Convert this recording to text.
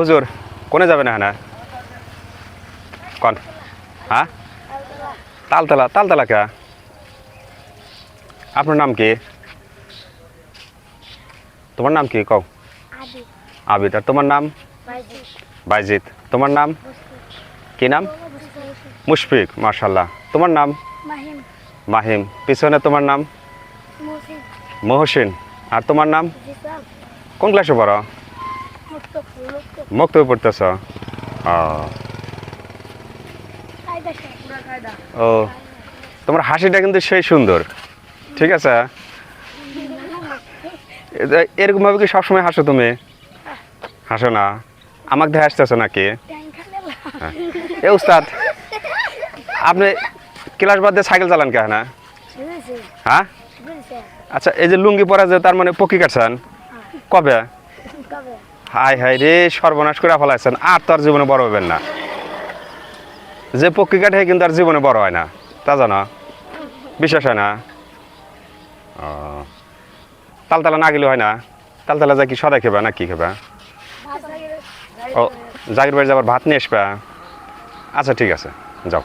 হুজুর কোনে যাবে না হ্যাঁ কন? হ্যাঁ? তালতলা তালতলা কে? আপনার নাম কি? তোমার নাম কি? কও। আবিদ। আর তোমার নাম? বাইজি বাইজিৎ তোমার নাম? কি নাম? মুশফিক মার্শাল্লাহ তোমার নাম? মাহিম। মাহিম। পিছনে তোমার নাম? মহসিন। আর তোমার নাম? কোন ক্লাসে পড়ো? মুক্ত পড়তেছ? ও। তোমার হাসিটা কিন্তু সেই সুন্দর। ঠিক আছে? এরকম ভাবে কি সবসময় হাসো তুমি? হাসো না। আমাকে দেখে হাসতেছো নাকি? হ্যাঁ। এ উস্তাদ আপনি ক্লাস বাদ দিয়ে সাইকেল চালান কেন? না হ্যাঁ? আচ্ছা এই যে লুঙ্গি পরা যে তার মানে পকি কাটছেন? কবে? কবে? হাই হাই রে, সর্বনাশ করে ফেলাইছেন। আর তো আর জীবনে বড় হবেন না। যে পক্ষী কাঠে কিন্তু আর জীবনে বড় হয় না। তা জানো? বিশ্বাস হয় না? তালতলা না গেলে হয় না। তালতলা যা কি সদাই খেবা না কি খেবা? ও, জাগির বাড়ি যাবার ভাত নিয়ে আসবা। আচ্ছা ঠিক আছে। যাও।